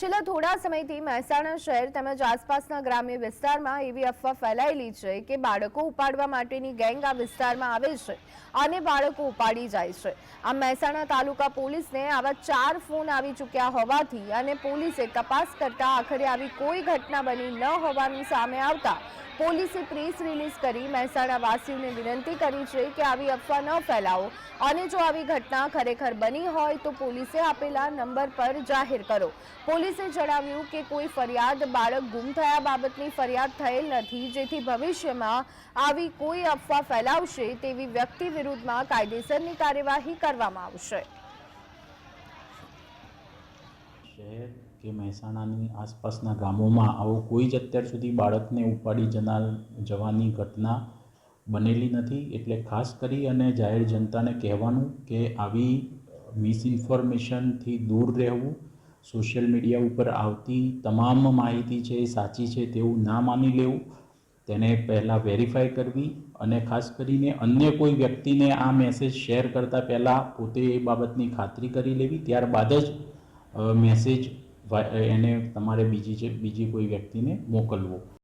છેલ્લા થોડા સમયથી મહેસાણા શહેર તેમજ આસપાસના ગ્રામ્ય વિસ્તારમાં એવી અફવા ફેલાયેલી છે કે બાળકો ઉપાડવા માટેની ગેંગ આ વિસ્તારમાં આવે છે. અને બાળકો ઉપાડી જાય છે. આમ મહેસાણા તાલુકા પોલીસને આવા ચાર ફોન આવી ચૂક્યા હોવાથી અને પોલીસે તપાસ કરતા આખરે આવી કોઈ ઘટના બની ન હોવાનું સામે આવતા પોલીસે પ્રેસ રિલીઝ કરી મહેસાણા વાસીઓને વિનંતી કરી છે કે આવી અફવા ન ફેલાવો. અને જો આવી ઘટના ખરેખર બની હોય તો પોલીસે આપેલા નંબર પર જાહેર કરો. પોલીસે જણાવ્યું કે કોઈ ફરિયાદ બાળક ગુમ થયા બાબતની ફરિયાદ થયેલ નથી, જેથી ભવિષ્યમાં આવી કોઈ અફવા ફેલાવશે તેવી વ્યક્તિ વિરુદ્ધમાં કાયદેસરની કાર્યવાહી કરવામાં આવશે. શહેર કે મહેસાણાની આસપાસના ગામોમાં આવો કોઈ જ અત્યાર સુધી બાળકને ઉપાડી જનાર જવાની ઘટના બનેલી નથી, એટલે ખાસ કરી અને જાહેર જનતાને કહેવાનું કે આવી મિસઇન્ફોર્મેશનથી દૂર રહેવું સોશિયલ મીડિયા ઉપર આવતી તમામ માહિતી છે એ સાચી છે તેવું ના માની લેવું. તેને પહેલાં વેરીફાઈ કરવી અને ખાસ કરીને અન્ય કોઈ વ્યક્તિને આ મેસેજ શેર કરતાં પહેલાં પોતે એ બાબતની ખાતરી કરી લેવી. ત્યારબાદ જ મેસેજ એને તમારે બીજી જે, બીજી કોઈ વ્યક્તિને મોકલવો.